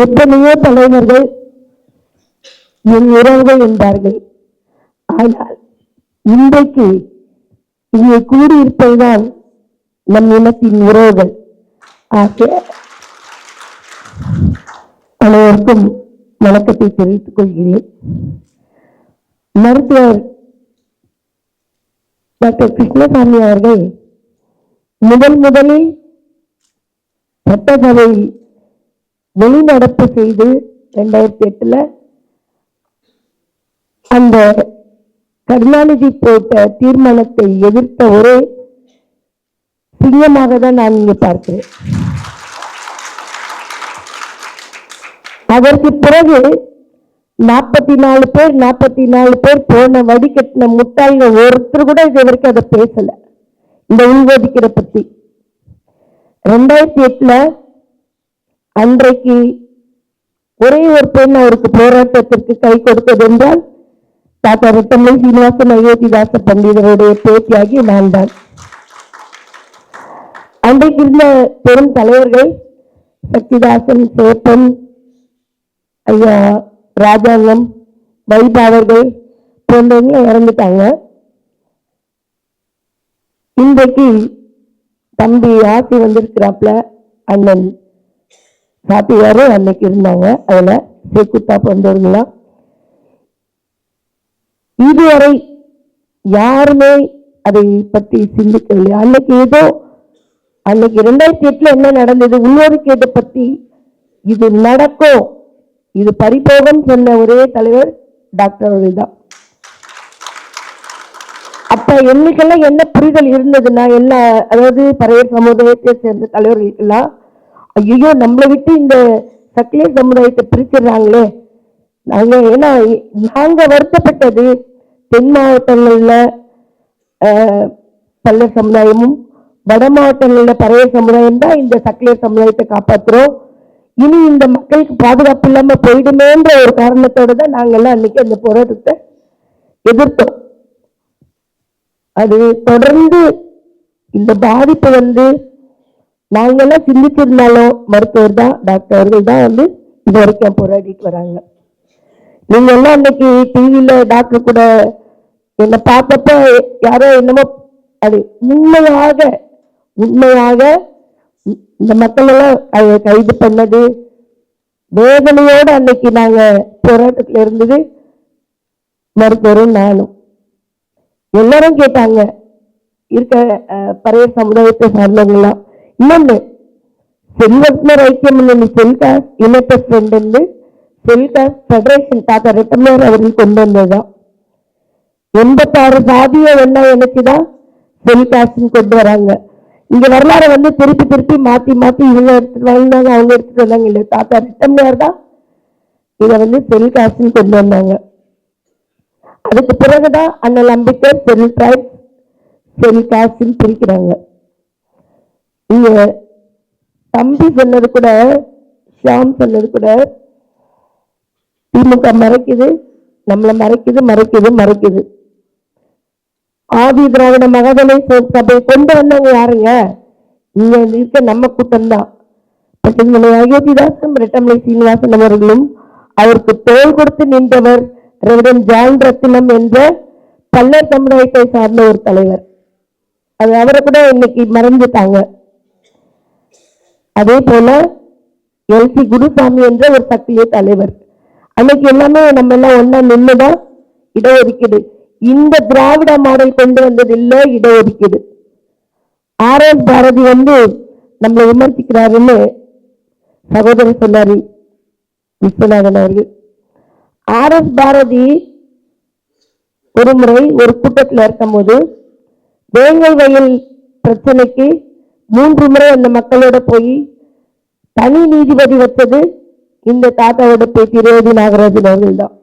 எத்தனையோ தலைவர்கள் என் உறவுகள் என்பார்கள். ஆனால் இன்றைக்கு இங்கே கூடியிருப்பதுதான் நம் இனத்தின் உறவுகள். ஆகிய அனைவருக்கும் வணக்கத்தை தெரிவித்துக் கொள்கிறேன். மருத்துவர் டாக்டர் கிருஷ்ணசாமி அவர்கள் முதல் முதலில் சட்டசபையில் வெளிநடப்பு செய்து ரெண்டாயிரத்தி எட்டுல அந்த கருணாநிதி போட்ட தீர்மானத்தை எதிர்த்த ஒரே சிங்கமாக தான் நான் இங்கே பார்க்கிறேன். அதற்கு பிறகு நாற்பத்தி நாலு பேர் நாற்பத்தி நாலு பேர் போன வடிகட்டின முட்டாள்கள் ஒருத்தர் கூட இது வரைக்கும் அதை பேசல. இந்த உள்ஒதுக்கீடை பத்தி. ரெண்டாயிரத்தி எட்டுல அன்றைக்கு ஒரே ஒரு பெண் அவருக்கு போராட்டத்திற்கு கை கொடுத்தது என்றால் தாத்தா ரத்தமலை சீனிவாசன் அயோத்திதாச பண்டிதருடைய பேட்டியாகி நான் தான். அன்றைக்கு இருந்த பெரும் தலைவர்கள் சக்திதாசன் சேப்பன் ஐயா ராஜாங்கம் வைபாவர்கள் போன்றவங்க இறந்துட்டாங்க. இன்றைக்கு தம்பி ஆசி வந்திருக்கிறாப்ல அண்ணன் பாட்டியாரும் அன்னைக்கு இருந்தாங்க. அதில் சேக்குத்தா போன்றவர்களாம் இதுவரை யாருமே அதை பற்றி சிந்திக்கவில்லை. அன்னைக்கு ஏதோ அன்னைக்கு ரெண்டாயிரத்தி எட்டுல என்ன நடந்தது? உள்ளொதுக்கீட்டை பற்றி இது நடக்கும் இது பரிபோகம் சொன்ன ஒரே தலைவர் டாக்டர் அவர்கள் தான் அப்ப என்னைக்கெல்லாம் என்ன புரிதல் இருந்ததுன்னா என்ன அதாவது பழைய சமுதாயத்தை சேர்ந்த தலைவர்களுக்கெல்லாம் ஐயோ நம்மளை விட்டு இந்த சக்லே சமுதாயத்தை பிரிச்சிடுறாங்களே. நாங்க ஏன்னா நாங்க வருத்தப்பட்டது தென் மாவட்டங்கள்ல ஆஹ், பல்லர் சமுதாயமும் வட மாவட்டங்கள்ல பழைய சமுதாயம் தான் இந்த சக்லே சமுதாயத்தை காப்பாத்துறோம். இனி இந்த மக்களுக்கு பாதுகாப்பு இல்லாம போயிடுமேன்ற ஒரு காரணத்தோட தான் நாங்கெல்லாம் அன்னைக்கு அந்த போராட்டத்தை எதிர்த்தோம். அது தொடர்ந்து இந்த பாதிப்பு வந்து நாங்கெல்லாம் சிந்திச்சிருந்தாலும் மருத்துவர் தான் டாக்டர் அவர்கள் தான் வந்து இது வரைக்கும் போராடிட்டு வராங்க. நீங்க எல்லாம் அன்னைக்கு டிவியில டாக்டர் கூட என்னை பார்த்தப்ப யாரோ என்னமோ அது உண்மையாக உண்மையாக இந்த மக்கள் எல்லாம் கைது பண்ணது. வேதனையோட அன்னைக்கு நாங்க போராட்டத்துல இருந்தது. மருத்துவரும் நானும். எல்லாரும் கேட்டாங்க. இருக்க பழைய சமுதாயத்தை சார்ந்தவங்களாம் இன்னொன்னு செல்வத்னர் ஐக்கியம் முன்னணி செல்காஸ் யுனைடெட் ஃப்ரெண்ட் வந்து செல்காஸ் ஃபெடரேஷன் தாத்தா ரெட்டமர் அவர்கள் கொண்டு வந்ததுதான். எண்பத்தாறு சாதியை ஒன்னா இணைச்சுதான் செல்காஸ்ன்னு கொண்டு வராங்க. இங்க வரலாறு வந்து திருப்பி திருப்பி மாத்தி மாத்தி இவங்க எடுத்துட்டு வந்தாங்க அவங்க எடுத்துட்டு வந்தாங்க. இல்லை தாத்தா ரெட்டமர் தான் இதை வந்து செல் செல்காஸ்ன்னு கொண்டு வந்தாங்க. அதுக்கு பிறகுதான் அண்ணல் அம்பிக்கை செல் ட்ரைப் செல் காசுன்னு பிரிக்கிறாங்க. இங்க தம்பி சொன்னது கூட ஷாம் சொன்னது கூட திமுக மறைக்குது நம்மளை மறைக்குது மறைக்குது மறைக்குது. ஆதி திராவிட மகதலை சபை கொண்டு வந்தவங்க யாருங்க? இங்க இருக்க நம்ம கூட்டம் தான் அயோத்திதாசன் ரெட்டமலை சீனிவாசன் அவர்களும் அவருக்கு தோல் கொடுத்து நின்றவர் ரெவரன் ஜான் ரத்தினம் என்ற பல்லர் சமுதாயத்தை சார்ந்த ஒரு தலைவர். அது அவரை கூட இன்னைக்கு மறந்துட்டாங்க. அதே போல எல்சி குருசாமி என்ற ஒரு சக்திய தலைவர். அன்னைக்கு எல்லாமே நம்ம எல்லாம் ஒன்னா நின்றுதான் இடஒதுக்கீடு. இந்த திராவிட மாடல் கொண்டு வந்தது இல்லை இடஒதுக்கீடு. ஆர் எஸ் பாரதி வந்து நம்மளை விமர்சிக்கிறாருன்னு சகோதரர் சொன்னாரு விஸ்வநாதன் அவர்கள். ஆர் எஸ் பாரதி ஒரு முறை ஒரு கூட்டத்தில் இருக்கும்போது வேங்கை வயல் பிரச்சனைக்கு மூன்று முறை அந்த மக்களோட போய் தனி நீதிபதி வச்சது இந்த தாத்தாவோட பேத்தி ரேவதி நாகராஜன் அவர்கள் தான்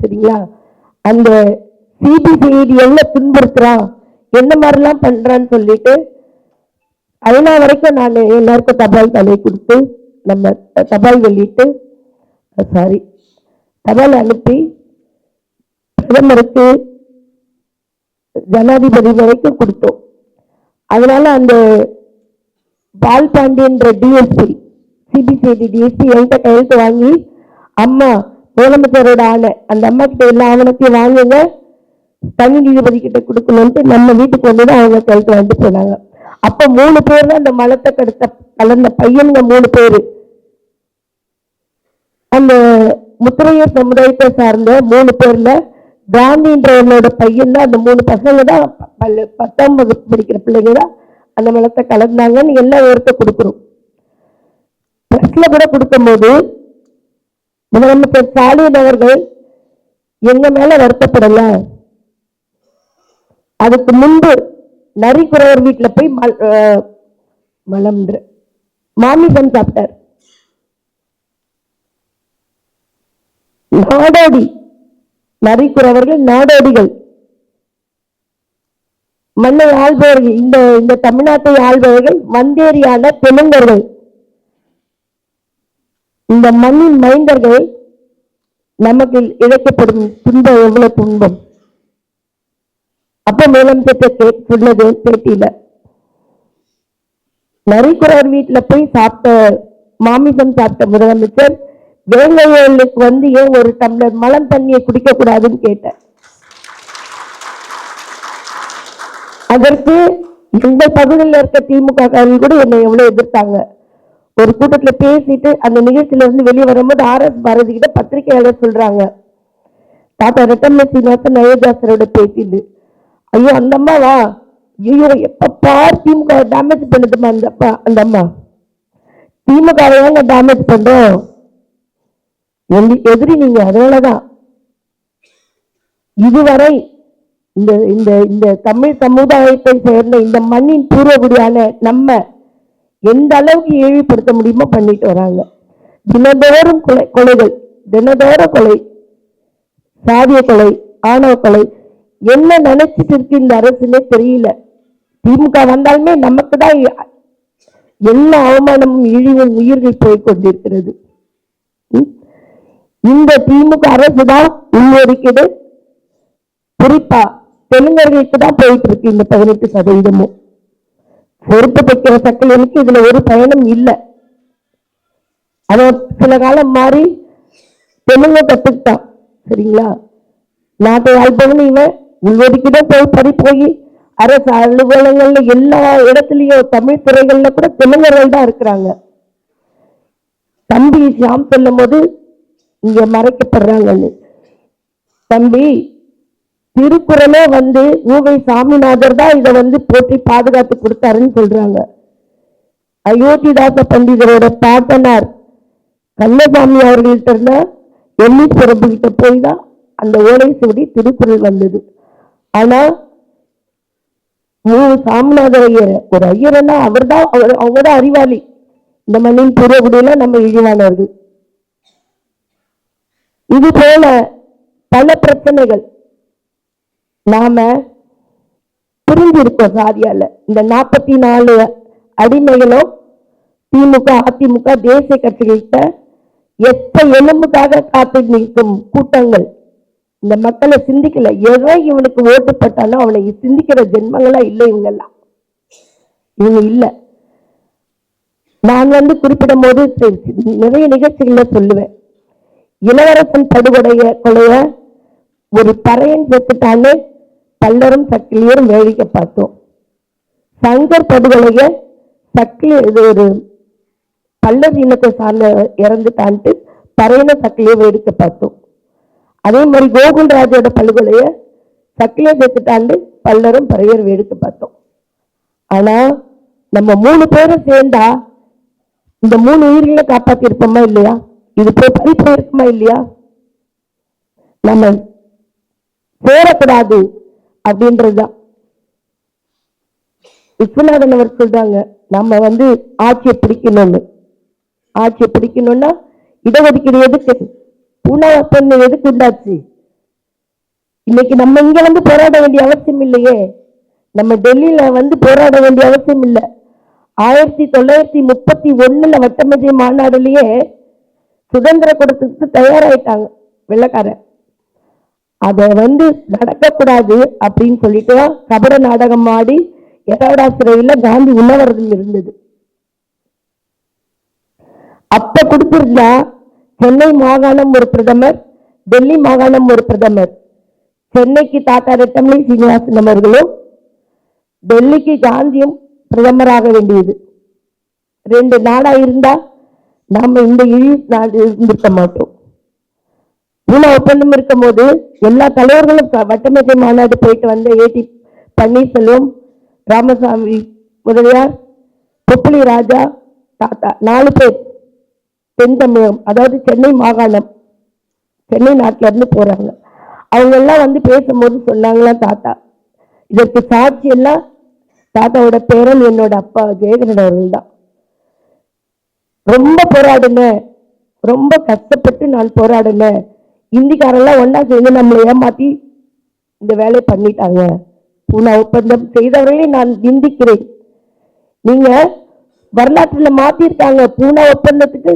சரிங்களா? அந்த சிபிசிஐடி எவ்வளவு துன்புறுத்துறான் என்ன மாதிரிலாம் பண்றான்னு சொல்லிட்டு ஐநா வரைக்கும் நான் எல்லாருக்கும் தபால் தலை கொடுத்து நம்ம தபால் வெளியிட்டு சாரி தபால் அனுப்பி பிரதமருக்கு ஜனாதிபதி வரைக்கும் கொடுத்தோம். அதனால அந்த பால் பாண்டியன்ற டிஎஸ்பி சிபிசிஐடி டிஎஸ்பி என்கிட்ட கையெழுத்து வாங்கி அம்மா முதலமைச்சரோட ஆணை அந்த அம்மா கிட்ட எல்லா ஆவணத்தையும் வாங்குங்க. தனி நீதிபதி கிட்ட கொடுக்கணும்ட்டு நம்ம வீட்டுக்கு வந்து தான் அவங்க கையெழுத்து வந்து போனாங்க. அப்ப மூணு பேர் தான் அந்த மலத்தை கடுத்த கலந்த பையனுங்க மூணு பேரு. அந்த முத்திரையர் சமுதாயத்தை சார்ந்த மூணு பேர்ல காந்தின்றவனோட பையன் தான் அந்த மூணு பசங்க தான் பத்தாம் வகுப்பு படிக்கிற பிள்ளைங்க தான் அந்த மலத்தை கலந்தாங்கன்னு எல்லா விவரத்தை கொடுக்குறோம் பிரஸ்ல கூட கொடுக்கும்போது முதலமைச்சர் ஸ்டாலின் அவர்கள் எங்க மேல வருத்தப்படல. அதுக்கு முன்பு நரிக்குறவர் வீட்டில் போய் மல்- அஹ், மலம்ன்ற மாமிசம் சாப்பிட்டார். நாடோடி நரிக்குறவர்கள் நாடோடிகள். மண்ணை ஆள்பவர்கள் இந்த இந்த தமிழ்நாட்டை ஆள்பவர்கள் வந்தேரியான தெலுங்கர்கள். இந்த மண்ணின் மைந்தர்கள் நமக்கு இழைக்கப்படும் துன்பம் எவ்வளவு துன்பம்? அப்ப முதலமைச்சர் கே- சொன்னது பேட்டியில நரிக்குறவர் வீட்டுல போய் சாப்பிட்ட மாமிசம் சாப்பிட்ட முதலமைச்சர் வேங்கையலுக்கு வந்து ஏன் ஒரு டம்ளர் மலம் தண்ணியை குடிக்க கூடாதுன்னு கேட்டேன் அதற்கு இந்த பகுதியில் இருக்க திமுக காரர்கள் கூட என்னை எவ்வளவு எதிர்த்தாங்க. ஒரு கூட்டத்துல பேசிட்டு அந்த நிகழ்ச்சியில இருந்து வெளியே வரும்போது ஆர் எஸ் பாரதி கிட்ட பத்திரிகையாளர் சொல்றாங்க. தாத்தா ரெட்டம்மை சீனிவாசன் அயோத்தியாசரோட பேசிட்டு ஐயோ அந்த அம்மாவா ஐயோ எப்ப பார் திமுக டேமேஜ் பண்ணுதுமா அந்த அப்பா அந்த அம்மா? திமுக ஏங்க டேமேஜ் பண்றோம். எங்க- எதிரி நீங்க அதனாலதான். இதுவரை இந்த இந்த இந்த தமிழ் சமுதாயத்தை சேர்ந்த இந்த மண்ணின் பூர்வகுடியான நம்ம எந்த அளவுக்கு இழிவுபடுத்த முடியுமோ பண்ணிட்டு வராங்க. தினந்தோறும் கொலை கொலைகள் தினந்தோறும் கொலை சாதிய கொலை ஆணவ கொலை என்ன நினைச்சிட்டு இருக்கு இந்த அரசுன்னே தெரியல. திமுக வந்தாலுமே நமக்கு தான் எல்லா அவமானமும் இழிவும் உயிர்கள் போய் கொண்டிருக்கிறது. ம்? இந்த திமுக அரசு தான் உள்ஒதுக்கீடு குறிப்பா தெலுங்கர்களுக்கு தான் போயிட்டு இருக்கு இந்த பதினெட்டு சதவீதமும். பொறுப்பு தைக்கிற சக்கலுக்கு இதுல ஒரு பயனும் இல்லை. அவன் சில காலம் மாறி தெலுங்கு கத்துக்கிட்டான் சரிங்களா? நாட்டை ஆள்பவன் இவன் உள்ஒதுக்கீடே போய் படி போய் அரசு அலுவலகங்கள்ல எல்லா இடத்துலயும் தமிழ் துறைகள்ல கூட தெலுங்கர்கள் தான் இருக்கிறாங்க. தம்பி ஷாம் சொல்லும் போது இங்க மறைக்கப்படுறாங்கன்னு. தம்பி திருக்குறளே வந்து ஊவை சாமிநாதர் தான் இதை வந்து போற்றி பாதுகாத்து கொடுத்தாருன்னு சொல்றாங்க. அயோத்திதாச பண்டிதரோட பாட்டனார் கண்ணசாமி அவர்கள்ட்ட இருந்தா எண்ணி பிரபு கிட்ட போய் தான் அந்த ஓலை சுவடி திருக்குறள் வந்தது. ஆனா மூணு சாமிநாதர் ஐயர் ஒரு ஐயர்னா அவர் தான் அவர் அவங்க தான் அறிவாளி. இந்த மண்ணின் பூர்வகுடியில நம்ம இழிவானவர்கள். இது போல பல பிரச்சனைகள் நாம புரிஞ்சிருக்கோம் சாதியால இந்த நாற்பத்தி நாலு அடிமைகளும் திமுக அதிமுக தேசிய கட்சிகள்கிட்ட எப்ப எலும்புக்காக காத்து நிற்கும் கூட்டங்கள்? இந்த மக்களை சிந்திக்கல. எதை இவனுக்கு ஓட்டு போட்டாலும் அவனை சிந்திக்கிற ஜென்மங்களா இல்லை இவங்கெல்லாம். இவங்க இல்லை. நான் வந்து குறிப்பிடும் போது சரி, நிறைய நிகழ்ச்சிகள்ல சொல்லுவேன். இளவரசன் படுகொடைய கொலைய ஒரு பறையன் செத்துட்டாலே பல்லரும் சக்கிலியரும் வேடிக்கை பார்த்தோம். சங்கர் படுகொலைய சக்கிலி இது ஒரு பல்லர் இனத்தை சார்ந்த இறந்துட்டான்ட்டு பறையன சக்கிலிய வேடிக்கை பார்த்தோம். அதே மாதிரி கோகுல்ராஜோட படுகொலைய சக்கிலிய செத்துட்டாண்டு பல்லரும் பறையர் வேடிக்கை பார்த்தோம். ஆனா நம்ம மூணு பேரும் சேர்ந்தா இந்த மூணு உயிர்களை காப்பாத்தி இருப்போமா இல்லையா? இது போய் பறி இருக்குமா இல்லையா? நம்ம சேரக்கூடாது அப்படின்றதுதான். விஸ்வநாதன் அவர் சொல்றாங்க நம்ம வந்து ஆட்சியை பிடிக்கணும்னு. ஆட்சியை பிடிக்கணும்னா இடஒதுக்கீடு எதுக்கு? உணவு பொண்ணு எதுக்கு உண்டாச்சு? இன்னைக்கு நம்ம இங்க வந்து போராட வேண்டிய அவசியம் இல்லையே. நம்ம டெல்லியில வந்து போராட வேண்டிய அவசியம் இல்லை. ஆயிரத்தி தொள்ளாயிரத்தி முப்பத்தி ஒண்ணுல வட்டமஜை மாநாடுலயே சுதந்திர கொடுத்துக்கு தயாராயிட்டாங்க வெள்ளக்காரன். அதை வந்து நடக்கக்கூடாது அப்படின்னு சொல்லிட்டு கபட நாடகம் ஆடி எடவடா சிறையில் காந்தி உண்ணவரதம் இருந்தது. அப்ப கொடுத்திருந்தா சென்னை மாகாணம் ஒரு பிரதமர் டெல்லி மாகாணம் ஒரு பிரதமர் சென்னைக்கு தாத்தா ரெட்டமலை சீனிவாசன் அவர்களும் டெல்லிக்கு காந்தியும் பிரதமராக வேண்டியது. ரெண்டு நாடா இருந்தா நாம இந்த இழி நாடு இருந்திருக்க மாட்டோம். பூனா ஒப்பந்தம் இருக்கும் போது எல்லா தலைவர்களும் வட்டமேசை மாநாடு போயிட்டு வந்த ஏடி பன்னீர்செல்வம் ராமசாமி முதலியார் பொப்புளி ராஜா தாத்தா நாலு பேர். தென் தமிழகம் அதாவது சென்னை மாகாணம். சென்னை நாட்டுல இருந்து போறாங்க. அவங்க எல்லாம் வந்து பேசும்போது சொன்னாங்களா தாத்தா? இதற்கு சாட்சி எல்லாம் தாத்தாவோட பேரன் என்னோட அப்பா ஜெயகரன் அவர்கள் தான் ரொம்ப போராடினேன் ரொம்ப கஷ்டப்பட்டு நான் போராடினேன். இந்திக்காரெல்லாம் ஒன்றா சேர்ந்து நம்மளை ஏமாத்தி இந்த வேலையை பண்ணிட்டாங்க. பூனா ஒப்பந்தம் செய்தவர்களே நான் நிந்திக்கிறேன். நீங்க வரலாற்றுல மாத்திருக்காங்க. பூனா ஒப்பந்தத்துக்கு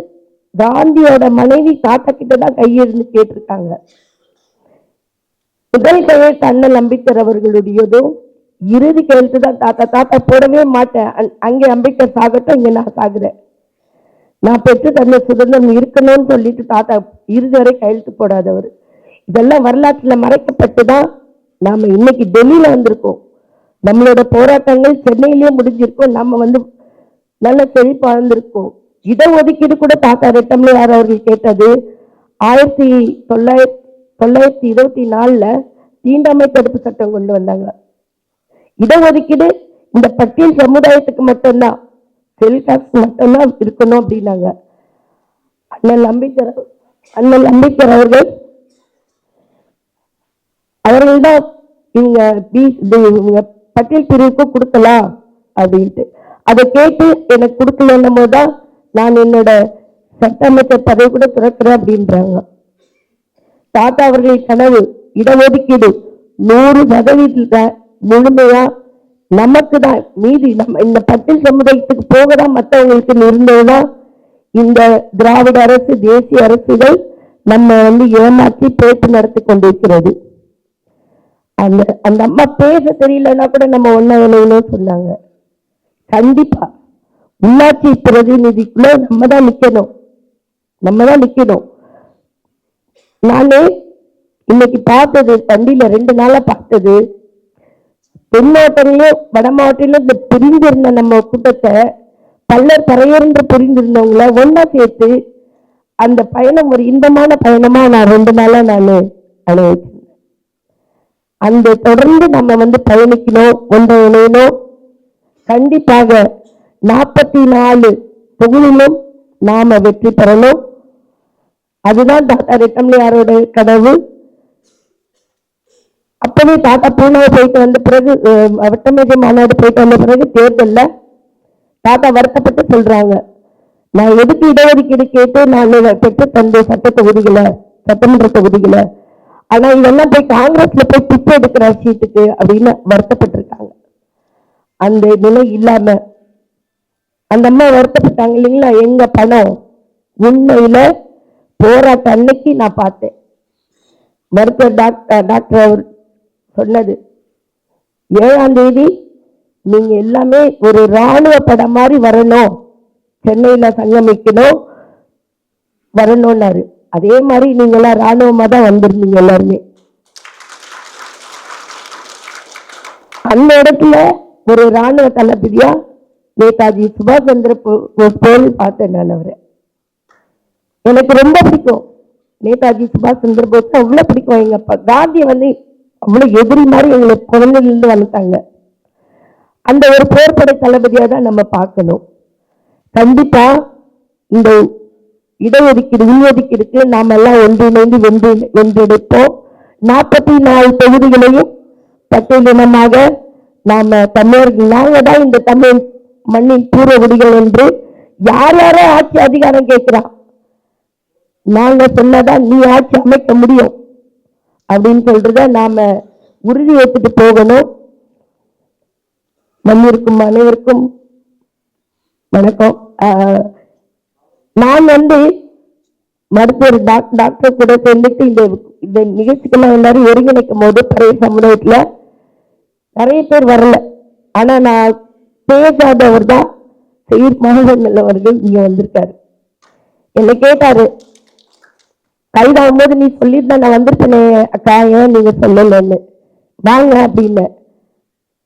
காந்தியோட மனைவி தாத்தா கிட்ட தான் கையெழுந்து கேட்டிருக்காங்க. முதல் கையெழுத்து அண்ணன் அம்பேத்கர் அவர்களுடையதும் இறுதி கையெழுத்து தான் தாத்தா தாத்தா போடவே மாட்டேன். அங்கே அம்பேத்கர் சாகட்டும் இங்க நான் சாகுறேன். நான் பெற்று தந்த சுதந்திரம் இருக்கணும்னு சொல்லிட்டு தாத்தா இறுதி வரை கையெழுத்து போடாதவர் இதெல்லாம் வரலாற்றுல மறைக்கப்பட்டு தான் நாம இன்னைக்கு டெல்லியில வந்திருக்கோம். நம்மளோட போராட்டங்கள் சென்னையிலேயே முடிஞ்சிருக்கோம். நம்ம வந்து நல்ல செழிப்பா வந்திருக்கோம். இடஒதுக்கீடு கூட தாத்தா ரெட்டம்லையார் அவர்கள் கேட்டது. ஆயிரத்தி தொள்ளாயிரத்தி தொள்ளாயிரத்தி இருபத்தி நாலுல தீண்டாமை தடுப்பு சட்டம் கொண்டு வந்தாங்க. இடஒதுக்கீடு இந்த பட்டியல் சமுதாயத்துக்கு மட்டும்தான். டெலிகாஸ்ட் மட்டும்தான் இருக்கணும் அப்படின்னாங்க. அண்ணன் அம்பேத்கர் அண்ணன் அம்பேத்கர் அவர்கள் அவர்கள் தான் இவங்க பி- இவங்க பட்டியல் பிரிவுக்கும் கொடுக்கலாம் அப்படின்ட்டு. அதை கேட்டு எனக்கு கொடுக்கலன்னும் போதுதான் நான் என்னோட சட்ட அமைச்சர் பதவி கூட துறக்கிறேன் அப்படின்றாங்க. தாத்தா அவர்களின் கனவு இடஒதுக்கீடு நூறு சதவீதத்தை முழுமையா நமக்கு தான் மீதி நம்ம இந்த பட்டில் சமுதாயத்துக்கு போக தான் மற்றவங்களுக்கு இருந்ததுதான் இந்த திராவிட அரசு தேசிய அரசுகள் நம்ம வந்து ஏமாற்றி பேச்சு நடத்தி கொண்டிருக்கிறது. அந்த அந்த அம்மா பேச தெரியலன்னா கூட நம்ம ஒன்ன இணையணும் சொன்னாங்க. கண்டிப்பா. உள்ளாட்சி பிரதிநிதிக்குள்ள நம்ம தான் நிக்கணும். நம்ம தான் நிக்கணும். நானு இன்னைக்கு பார்த்தது தண்டியில ரெண்டு நாளா பார்த்தது தென் மாவட்டங்களையும் வட மாவட்டத்திலும் இந்த பிரிந்திருந்த நம்ம கூட்டத்தை பல்லர் பறையர்ந்து பிரிந்திருந்தவங்கள ஒன்னா சேர்த்து அந்த பயணம் ஒரு இன்பமான பயணமா நான் ரெண்டு நாளா நான் அனுபவிச்சேன் அந்த தொடர்ந்து நம்ம வந்து பயணிக்கணும் ஒன்றை இணையணும். கண்டிப்பாக நாற்பத்தி நாலு தொகுதியிலும் நாம வெற்றி பெறணும். அதுதான் டாக்டர் ரெட்டம்லியாரோட கனவு. அப்பவே தாத்தா பூனாவை போயிட்டு வந்த பிறகு வட்டமேஜை மாநாடு போயிட்டு வந்த பிறகு தேர்தலில் தாத்தா வருத்தப்பட்டு சொல்றாங்க. நான் எதுக்கு இடஒதுக்கீடு கேட்டு நான் பெற்று தந்த சட்ட தொகுதிகளை சட்டமன்ற தொகுதிகளை ஆனா இதெல்லாம் போய் காங்கிரஸ்ல போய் பிச்சை எடுக்கிற சீட்டுக்கு அப்படின்னு வருத்தப்பட்டிருக்காங்க. அந்த நிலை இல்லாம அந்த அம்மா வருத்தப்பட்டாங்க இல்லைங்களா? எங்க பணம்? உண்மையில போராட்ட அன்னைக்கு நான் பார்த்தேன். மருத்துவர் டாக்டர் டாக்டர் சொன்னது. ஏழாம் தேதி நீங்க எல்லாமே ஒரு ராணுவ படம் மாதிரி வரணும். சென்னையில சங்கமிக்கணும் வரணும்னாரு. அதே மாதிரி நீங்க எல்லாம் ராணுவமா தான் வந்திருந்தீங்க எல்லாருமே. அந்த இடத்துல ஒரு ராணுவ தளபதியா நேதாஜி சுபாஷ் சந்திர போ- போஸ் போல் பார்த்தேன் நான் அவரை. எனக்கு ரொம்ப பிடிக்கும். நேதாஜி சுபாஷ் சந்திர போஸ் அவ்வளவு பிடிக்கும். எங்க அப்பா காந்தி வந்து அவ்வளவு எதிரி மாதிரி எங்களை குழந்தைல இருந்து வளர்த்தாங்க. அந்த ஒரு போர்படை தளபதியாக தான் நம்ம பார்க்கணும். கண்டிப்பா இந்த இடஒதுக்கீடு உள்ஒதுக்கீடுக்கு நாம எல்லாம் ஒன்றிணைந்து வென்று வென்றெடுப்போம். நாற்பத்தி நாலு தொகுதிகளையும் பட்டியலினமாக நாம தமிழர்கள் நாங்க தான் இந்த தமிழ் மண்ணின் பூர்வகுடிகள் என்று யார் யாரோ ஆட்சி அதிகாரம் கேட்கிறான் நாங்க சொன்னதான் நீ ஆட்சி அமைக்க முடியும். அப்படின்னு சொல்றத நாம உறுதி ஏற்றுட்டு போகணும். வந்திருக்கும் அனைவருக்கும் வணக்கம். ஆஹ், நான் வந்து மருத்துவர் டாக்- டாக்டர் கூட சேர்ந்துட்டு இந்த இந்த நிகழ்ச்சிக்கெல்லாம் எல்லாரும் ஒருங்கிணைக்கும் போது பழைய சமுதாயத்துல நிறைய பேர் வரல. ஆனா நான் பேசாதவர் தான் செயிர் மகன் அவர்கள் இங்க வந்திருக்காரு. என்னை கேட்டாரு கைதாகும் போது நீ சொல்லியிருந்தா நான் வந்திருப்பேனே அக்கா. ஏன் நீங்க சொல்லலைன்னு. வாங்க அப்படின்னு.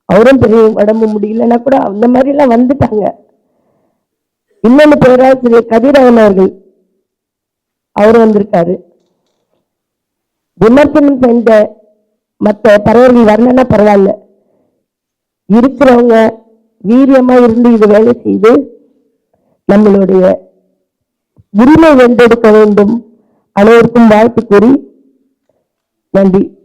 அவரும் பெரிய உடம்பு முடியலன்னா கூட அந்த மாதிரி எல்லாம் வந்துட்டாங்க. இன்னொன்னு பேராசிரியர் கதிரவன் அவர்கள். அவர் வந்திருக்காரு. விமர்சனம் செஞ்ச மற்ற பறவைகள் வரலன்னா பரவாயில்ல. இருக்கிறவங்க வீரியமா இருந்து இது வேலை செய்து நம்மளுடைய உரிமை வென்றெடுக்க வேண்டும். அனைவருக்கும் வாழ்த்து கூறி நன்றி.